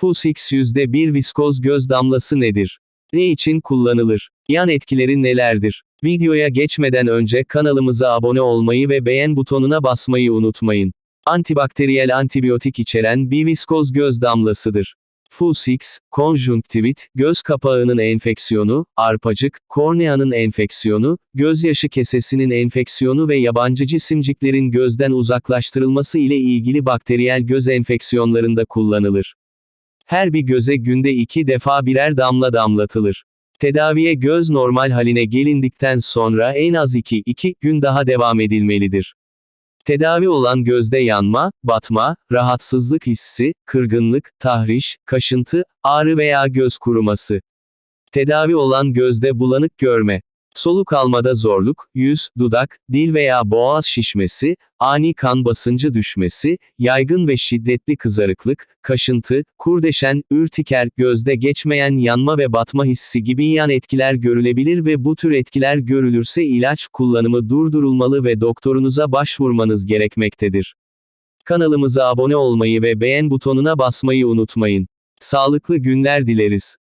Fusix %1 viskoz göz damlası nedir? Ne için kullanılır? Yan etkileri nelerdir? Videoya geçmeden önce kanalımıza abone olmayı ve beğen butonuna basmayı unutmayın. Antibakteriyel antibiyotik içeren bir viskoz göz damlasıdır. Fusix, konjunktivit, göz kapağının enfeksiyonu, arpacık, korneanın enfeksiyonu, gözyaşı kesesinin enfeksiyonu ve yabancı cisimciklerin gözden uzaklaştırılması ile ilgili bakteriyel göz enfeksiyonlarında kullanılır. Her bir göze günde iki defa birer damla damlatılır. Tedaviye göz normal haline gelindikten sonra en az 2-2 gün daha devam edilmelidir. Tedavi olan gözde yanma, batma, rahatsızlık hissi, kırgınlık, tahriş, kaşıntı, ağrı veya göz kuruması. Tedavi olan gözde bulanık görme. Soluk almada zorluk, yüz, dudak, dil veya boğaz şişmesi, ani kan basıncı düşmesi, yaygın ve şiddetli kızarıklık, kaşıntı, kurdeşen, ürtiker, gözde geçmeyen yanma ve batma hissi gibi yan etkiler görülebilir ve bu tür etkiler görülürse ilaç kullanımı durdurulmalı ve doktorunuza başvurmanız gerekmektedir. Kanalımıza abone olmayı ve beğen butonuna basmayı unutmayın. Sağlıklı günler dileriz.